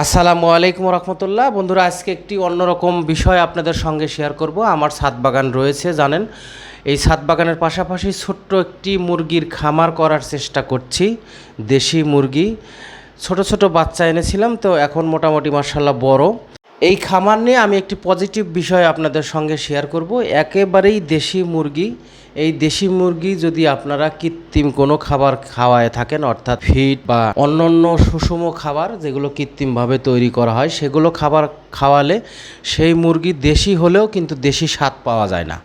আসসালামু আলাইকুম রহমতুল্লাহ। বন্ধুরা, আজকে একটি অন্যরকম বিষয় আপনাদের সঙ্গে শেয়ার করব। আমার ছাদ বাগান রয়েছে, জানেন। এই ছাদ বাগানের পাশাপাশি ছোট্ট একটি মুরগির খামার করার চেষ্টা করছি, দেশি মুরগি। ছোট ছোট বাচ্চা এনেছিলাম, তো এখন মোটামুটি মার্শাল্লাহ বড়। এই খামার নিয়ে আমি একটি পজিটিভ বিষয় আপনাদের সঙ্গে শেয়ার করব। একেবারেই দেশি মুরগি। এই দেশি মুরগি যদি আপনারা কৃত্রিম কোনো খাবার খাওয়ায় থাকেন, অর্থাৎ ফিড বা অন্যান্য সুষম খাবার যেগুলো কৃত্রিমভাবে তৈরি করা হয়, সেগুলো খাবার খাওয়ালে সেই মুরগি দেশি হলেও কিন্তু দেশি স্বাদ পাওয়া যায় না।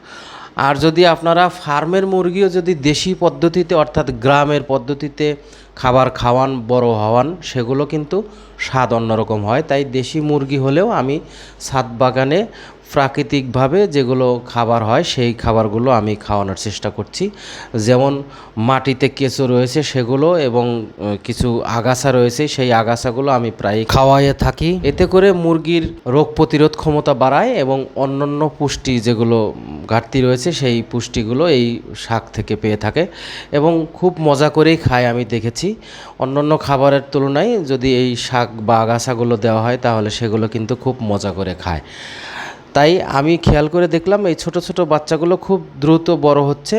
আর যদি আপনারা ফার্মের মুরগিও যদি দেশি পদ্ধতিতে, অর্থাৎ গ্রামের পদ্ধতিতে খাবার খাওয়ান, বড় হওয়ান, সেগুলো কিন্তু স্বাদ অন্যরকম হয়। তাই দেশি মুরগি হলেও আমি ছাদ বাগানে প্রাকৃতিকভাবে যেগুলো খাবার হয়, সেই খাবারগুলো আমি খাওয়ানোর চেষ্টা করছি। যেমন মাটিতে কেঁচো রয়েছে সেগুলো এবং কিছু আগাছা রয়েছে, সেই আগাছাগুলো আমি প্রায় খাওয়াইয়ে থাকি। এতে করে মুরগির রোগ প্রতিরোধ ক্ষমতা বাড়ায় এবং অন্যান্য পুষ্টি যেগুলো ঘাটতি রয়েছে, সেই পুষ্টিগুলো এই শাক থেকে পেয়ে থাকে এবং খুব মজা করেই খায় আমি দেখেছি। অন্যান্য খাবারের তুলনায় যদি এই শাক বা আগাছাগুলো দেওয়া হয়, তাহলে সেগুলো কিন্তু খুব মজা করে খায়। তাই আমি খেয়াল করে দেখলাম এই ছোট ছোট বাচ্চাগুলো খুব দ্রুত বড় হচ্ছে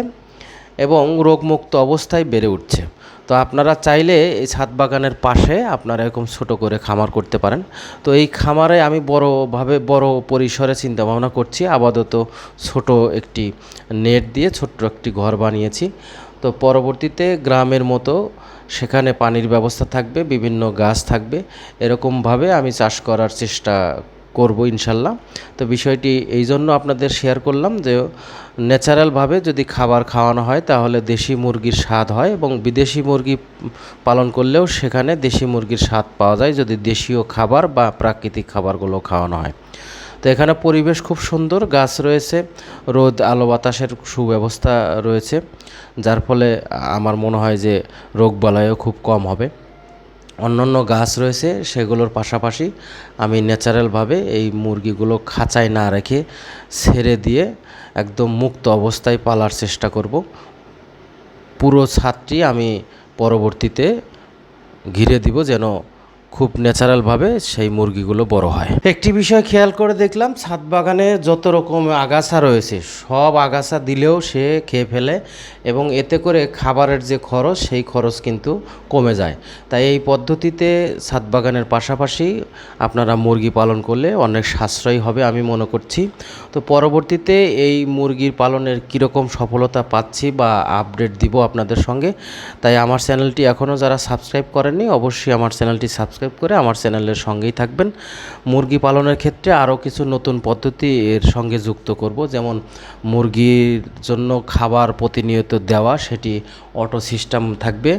এবং রোগমুক্ত অবস্থায় বেড়ে উঠছে। তো আপনারা চাইলে এই ছাদ বাগানের পাশে আপনারা এরকম ছোট করে খামার করতে পারেন। তো এই খামারে আমি বড়োভাবে, বড় পরিসরে চিন্তা ভাবনা করছি। আপাতত ছোট একটি নেট দিয়ে ছোট্ট একটি ঘর বানিয়েছি। তো পরবর্তীতে গ্রামের মতো সেখানে পানির ব্যবস্থা থাকবে, বিভিন্ন গাছ থাকবে। এরকমভাবে আমি চাষ করার চেষ্টা করব ইনশাল্লাহ। তো বিষয়টি এই জন্য আপনাদের শেয়ার করলাম যে ন্যাচারালভাবে যদি খাবার খাওয়ানো হয় তাহলে দেশি মুরগির স্বাদ হয় এবং বিদেশি মুরগি পালন করলেও সেখানে দেশি মুরগির স্বাদ পাওয়া যায় যদি দেশীয় খাবার বা প্রাকৃতিক খাবারগুলো খাওয়ানো হয়। তো এখানে পরিবেশ খুব সুন্দর, গাছ রয়েছে, রোদ, আলো, বাতাসের সুব্যবস্থা রয়েছে, যার ফলে আমার মনে হয় যে রোগ রোগবালাইও খুব কম হবে। অন্যান্য গাছ রয়েছে, সেগুলোর পাশাপাশি আমি ন্যাচারালভাবে এই মুরগিগুলো খাঁচায় না রেখে ছেড়ে দিয়ে একদম মুক্ত অবস্থায় পালার চেষ্টা করব। পুরো ছাদটি আমি পরবর্তীতে ঘিরে দিব যেন খুব ন্যাচারালভাবে সেই মুরগিগুলো বড় হয়। একটি বিষয় খেয়াল করে দেখলাম, ছাদ বাগানে যত রকম আগাছা রয়েছে, সব আগাছা দিলেও সে খেয়ে ফেলে এবং এতে করে খাবারের যে খরচ, সেই খরচ কিন্তু কমে যায়। তাই এই পদ্ধতিতে ছাদ বাগানের পাশাপাশি আপনারা মুরগি পালন করলে অনেক সাশ্রয়ী হবে আমি মনে করছি। তো পরবর্তীতে এই মুরগির পালনের কীরকম সফলতা পাচ্ছি বা আপডেট দিব আপনাদের সঙ্গে, তাই আমার চ্যানেলটি এখনও যারা সাবস্ক্রাইব করেননি, অবশ্যই আমার চ্যানেলটি সাবস্ক্রাইব করে আমার চ্যানেলের সঙ্গেই থাকবেন। মুরগি পালনের ক্ষেত্রে আরও কিছু নতুন পদ্ধতি এর সঙ্গে যুক্ত করব। যেমন মুরগির জন্য খাবার প্রতিনিয়ত দেওয়া, সেটি অটো সিস্টেম থাকবে,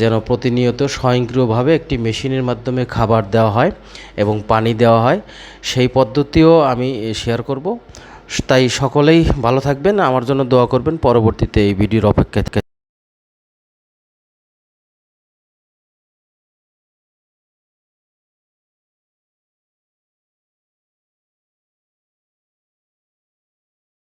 যেন প্রতিনিয়ত স্বয়ংক্রিয়ভাবে একটি মেশিনের মাধ্যমে খাবার দেওয়া হয় এবং পানি দেওয়া হয়। সেই পদ্ধতিও আমি শেয়ার করব। তাই সকলেই ভালো থাকবেন। আমার জন্য দোয়া করবেন। পরবর্তীতে এই ভিডিওর অপেক্ষা